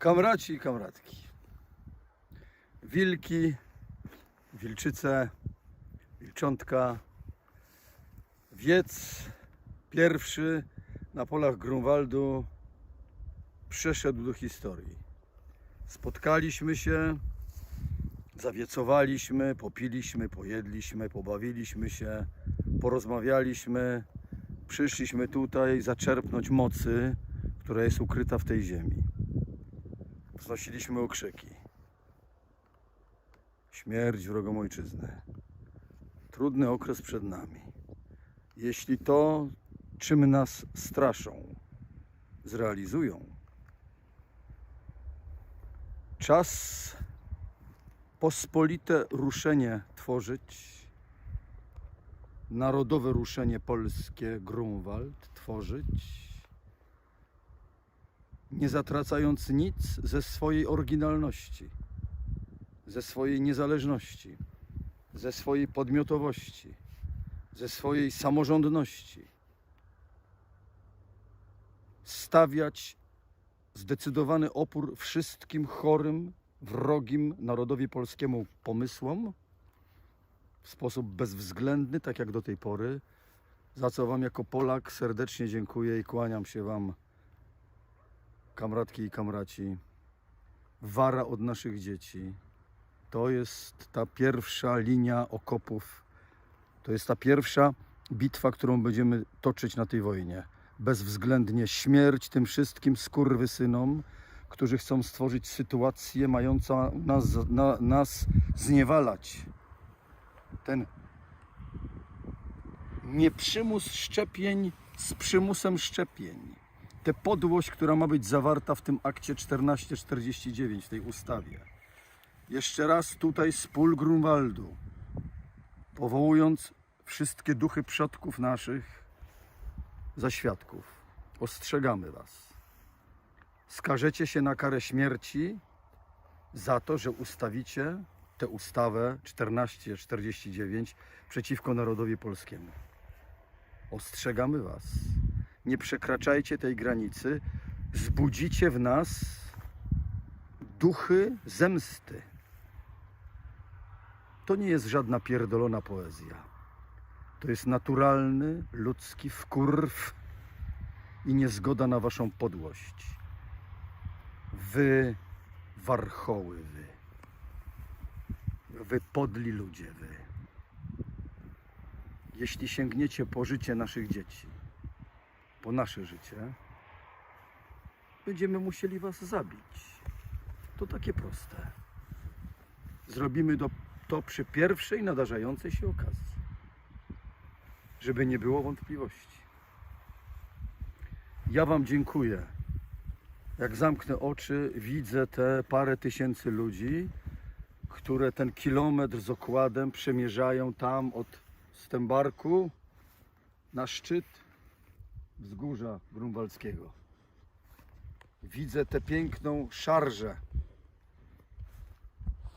Kamraci i kamratki. Wilki, wilczyce, wilczątka. Wiec pierwszy na polach Grunwaldu przeszedł do historii. Spotkaliśmy się, zawiecowaliśmy, popiliśmy, pojedliśmy, pobawiliśmy się, porozmawialiśmy. Przyszliśmy tutaj zaczerpnąć mocy, która jest ukryta w tej ziemi. Wznosiliśmy okrzyki. Śmierć wrogom ojczyzny. Trudny okres przed nami. Jeśli to, czym nas straszą, zrealizują, czas pospolite ruszenie tworzyć, narodowe ruszenie polskie Grunwald tworzyć, nie zatracając nic ze swojej oryginalności, ze swojej niezależności, ze swojej podmiotowości, ze swojej samorządności. Stawiać zdecydowany opór wszystkim chorym, wrogim narodowi polskiemu pomysłom w sposób bezwzględny, tak jak do tej pory, za co Wam jako Polak serdecznie dziękuję i kłaniam się Wam kamratki i kamraci, wara od naszych dzieci. To jest ta pierwsza linia okopów. To jest ta pierwsza bitwa, którą będziemy toczyć na tej wojnie. Bezwzględnie śmierć tym wszystkim skurwysynom, którzy chcą stworzyć sytuację mającą nas, na, nas zniewalać. Ten nieprzymus szczepień z przymusem szczepień tę podłość, która ma być zawarta w tym akcie 1449, w tej ustawie. Jeszcze raz tutaj z pól Grunwaldu, powołując wszystkie duchy przodków naszych za świadków, ostrzegamy Was. Skażecie się na karę śmierci za to, że ustawicie tę ustawę 1449 przeciwko narodowi polskiemu. Ostrzegamy Was nie przekraczajcie tej granicy, zbudzicie w nas duchy zemsty. To nie jest żadna pierdolona poezja. To jest naturalny, ludzki wkurw i niezgoda na waszą podłość. Wy, warchoły, wy. Wy podli ludzie, wy. Jeśli sięgniecie po życie naszych dzieci, po nasze życie, będziemy musieli Was zabić. To takie proste. Zrobimy to przy pierwszej nadarzającej się okazji, żeby nie było wątpliwości. Ja Wam dziękuję. Jak zamknę oczy, widzę te parę tysięcy ludzi, które ten kilometr z okładem przemierzają tam od Stębarku na szczyt wzgórza grunwaldzkiego. Widzę tę piękną szarżę.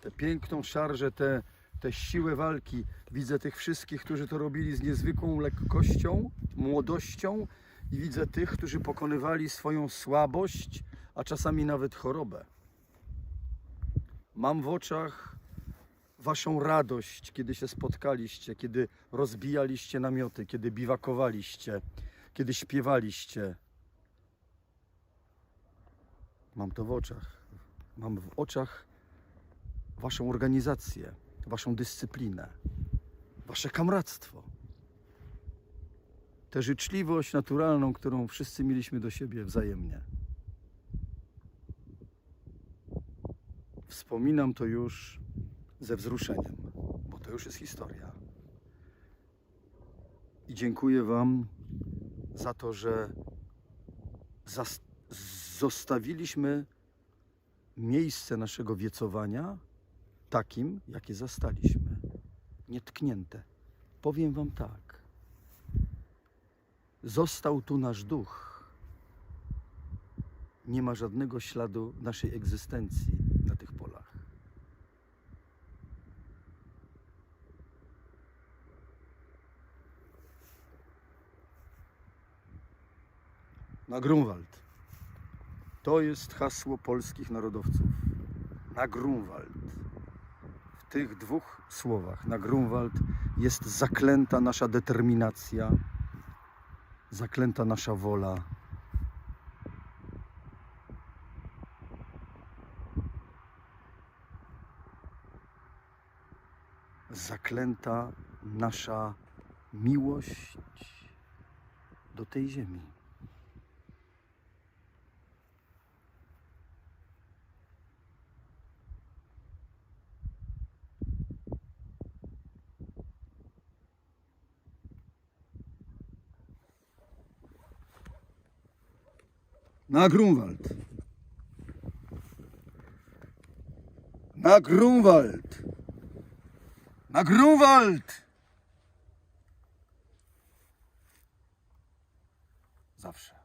Tę piękną szarżę, tę, tę siłę walki. Widzę tych wszystkich, którzy to robili z niezwykłą lekkością, młodością i widzę tych, którzy pokonywali swoją słabość, a czasami nawet chorobę. Mam w oczach waszą radość, kiedy się spotkaliście, kiedy rozbijaliście namioty, kiedy biwakowaliście, kiedy śpiewaliście. Mam to w oczach. Mam w oczach waszą organizację, waszą dyscyplinę, wasze kamractwo. Tę życzliwość naturalną, którą wszyscy mieliśmy do siebie wzajemnie. Wspominam to już ze wzruszeniem, bo to już jest historia. I dziękuję Wam za to, że zostawiliśmy miejsce naszego wiecowania takim, jakie zastaliśmy. Nietknięte. Powiem Wam tak. Został tu nasz duch. Nie ma żadnego śladu naszej egzystencji na tych polach. Na Grunwald. To jest hasło polskich narodowców. Na Grunwald. W tych dwóch słowach, na Grunwald, jest zaklęta nasza determinacja, zaklęta nasza wola. Zaklęta nasza miłość do tej ziemi. Na Grunwald. Na Grunwald. Na Grunwald. Zawsze.